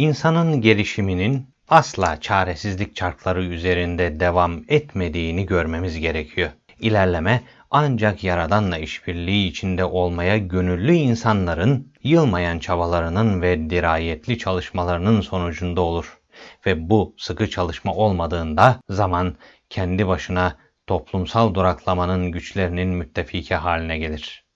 İnsanın gelişiminin asla çaresizlik çarkları üzerinde devam etmediğini görmemiz gerekiyor. İlerleme ancak Yaradan'la işbirliği içinde olmaya gönüllü insanların yılmayan çabalarının ve dirayetli çalışmalarının sonucunda olur. Ve bu sıkı çalışma olmadığında zaman kendi başına toplumsal duraklamanın güçlerinin müttefiki haline gelir.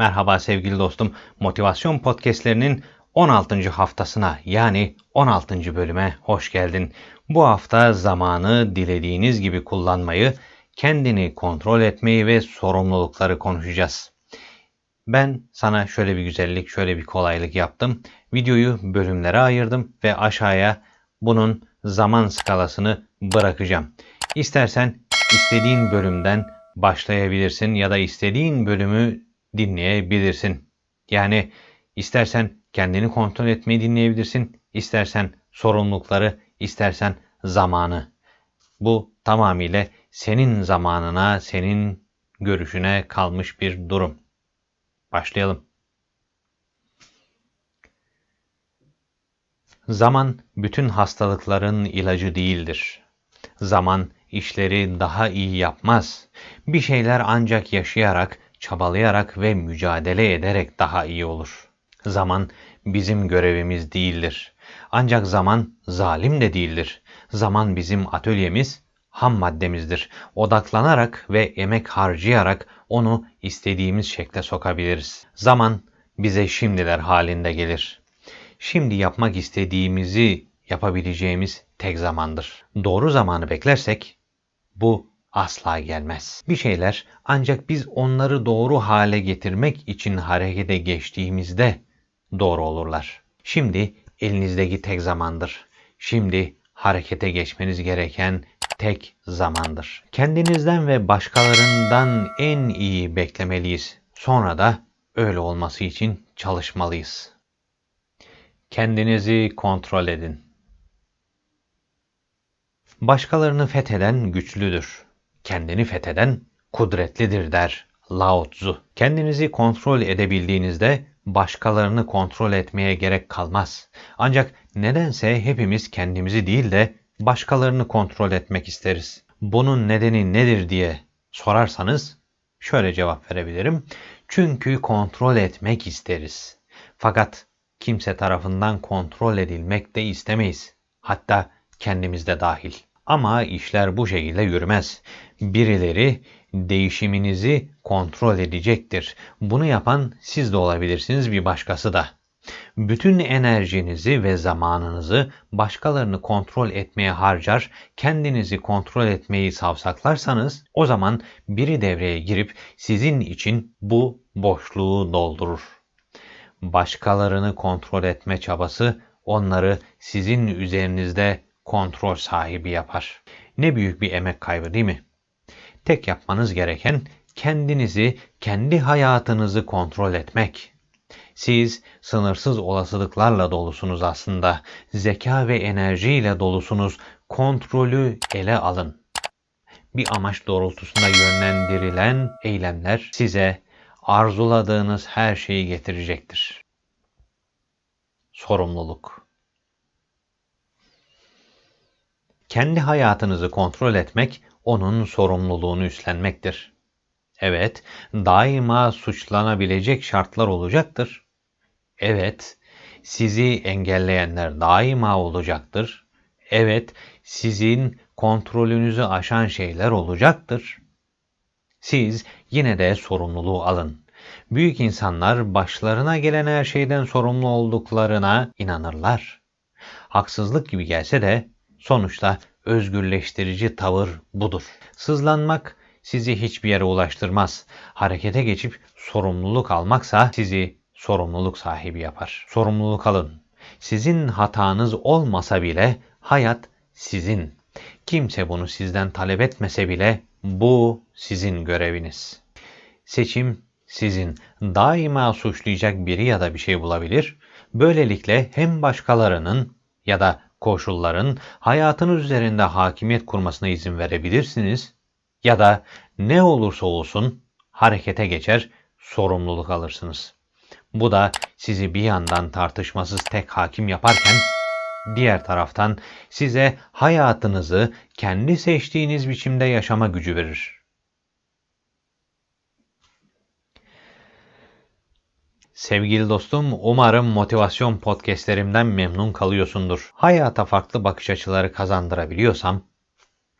Merhaba sevgili dostum. Motivasyon podcastlerinin 16. haftasına yani 16. bölüme hoş geldin. Bu hafta zamanı dilediğiniz gibi kullanmayı, kendini kontrol etmeyi ve sorumlulukları konuşacağız. Ben sana şöyle bir güzellik, şöyle bir kolaylık yaptım. Videoyu bölümlere ayırdım ve aşağıya bunun zaman skalasını bırakacağım. İstersen istediğin bölümden başlayabilirsin ya da istediğin bölümü dinleyebilirsin. Yani istersen kendini kontrol etmeyi dinleyebilirsin, istersen sorumlulukları, istersen zamanı. Bu tamamıyla senin zamanına, senin görüşüne kalmış bir durum. Başlayalım. Zaman bütün hastalıkların ilacı değildir. Zaman işleri daha iyi yapmaz. Bir şeyler ancak yaşayarak, çabalayarak ve mücadele ederek daha iyi olur. Zaman bizim görevimiz değildir. Ancak zaman zalim de değildir. Zaman bizim atölyemiz, ham maddemizdir. Odaklanarak ve emek harcayarak onu istediğimiz şekle sokabiliriz. Zaman bize şimdiler halinde gelir. Şimdi yapmak istediğimizi yapabileceğimiz tek zamandır. Doğru zamanı beklersek bu asla gelmez. Bir şeyler ancak biz onları doğru hale getirmek için harekete geçtiğimizde doğru olurlar. Şimdi elinizdeki tek zamandır. Şimdi harekete geçmeniz gereken tek zamandır. Kendinizden ve başkalarından en iyi beklemeliyiz. Sonra da öyle olması için çalışmalıyız. Kendinizi kontrol edin. Başkalarını fetheden güçlüdür. Kendini fetheden kudretlidir der Lao Tzu. Kendinizi kontrol edebildiğinizde başkalarını kontrol etmeye gerek kalmaz. Ancak nedense hepimiz kendimizi değil de başkalarını kontrol etmek isteriz. Bunun nedeni nedir diye sorarsanız şöyle cevap verebilirim. Çünkü kontrol etmek isteriz. Fakat kimse tarafından kontrol edilmek de istemeyiz. Hatta kendimiz de dahil. Ama işler bu şekilde yürümez. Birileri değişiminizi kontrol edecektir. Bunu yapan siz de olabilirsiniz bir başkası da. Bütün enerjinizi ve zamanınızı başkalarını kontrol etmeye harcar, kendinizi kontrol etmeyi savsaklarsanız o zaman biri devreye girip sizin için bu boşluğu doldurur. Başkalarını kontrol etme çabası onları sizin üzerinizde kontrol sahibi yapar. Ne büyük bir emek kaybı değil mi? Tek yapmanız gereken kendinizi, kendi hayatınızı kontrol etmek. Siz sınırsız olasılıklarla dolusunuz aslında. Zeka ve enerjiyle dolusunuz. Kontrolü ele alın. Bir amaç doğrultusunda yönlendirilen eylemler size arzuladığınız her şeyi getirecektir. Sorumluluk Kendi hayatınızı kontrol etmek onun sorumluluğunu üstlenmektir. Evet, daima suçlanabilecek şartlar olacaktır. Evet, sizi engelleyenler daima olacaktır. Evet, sizin kontrolünüzü aşan şeyler olacaktır. Siz yine de sorumluluğu alın. Büyük insanlar başlarına gelen her şeyden sorumlu olduklarına inanırlar. Haksızlık gibi gelse de sonuçta özgürleştirici tavır budur. Sızlanmak sizi hiçbir yere ulaştırmaz. Harekete geçip sorumluluk almaksa sizi sorumluluk sahibi yapar. Sorumluluk alın. Sizin hatanız olmasa bile hayat sizin. Kimse bunu sizden talep etmese bile bu sizin göreviniz. Seçim sizin. Daima suçlayacak biri ya da bir şey bulabilir. Böylelikle hem başkalarının ya da koşulların hayatınız üzerinde hakimiyet kurmasına izin verebilirsiniz ya da ne olursa olsun harekete geçer, sorumluluk alırsınız. Bu da sizi bir yandan tartışmasız tek hakim yaparken diğer taraftan size hayatınızı kendi seçtiğiniz biçimde yaşama gücü verir. Sevgili dostum, umarım motivasyon podcastlerimden memnun kalıyorsundur. Hayata farklı bakış açıları kazandırabiliyorsam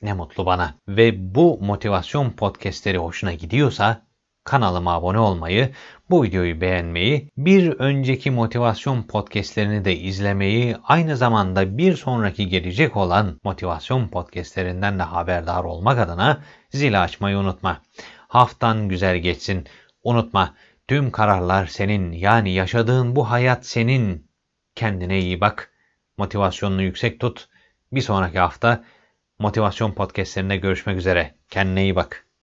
ne mutlu bana. Ve bu motivasyon podcastleri hoşuna gidiyorsa kanalıma abone olmayı, bu videoyu beğenmeyi, bir önceki motivasyon podcastlerini de izlemeyi, aynı zamanda bir sonraki gelecek olan motivasyon podcastlerinden de haberdar olmak adına zili açmayı unutma. Haftan güzel geçsin. Unutma, tüm kararlar senin, yani yaşadığın bu hayat senin. Kendine iyi bak, motivasyonunu yüksek tut. Bir sonraki hafta motivasyon podcastlerinde görüşmek üzere. Kendine iyi bak.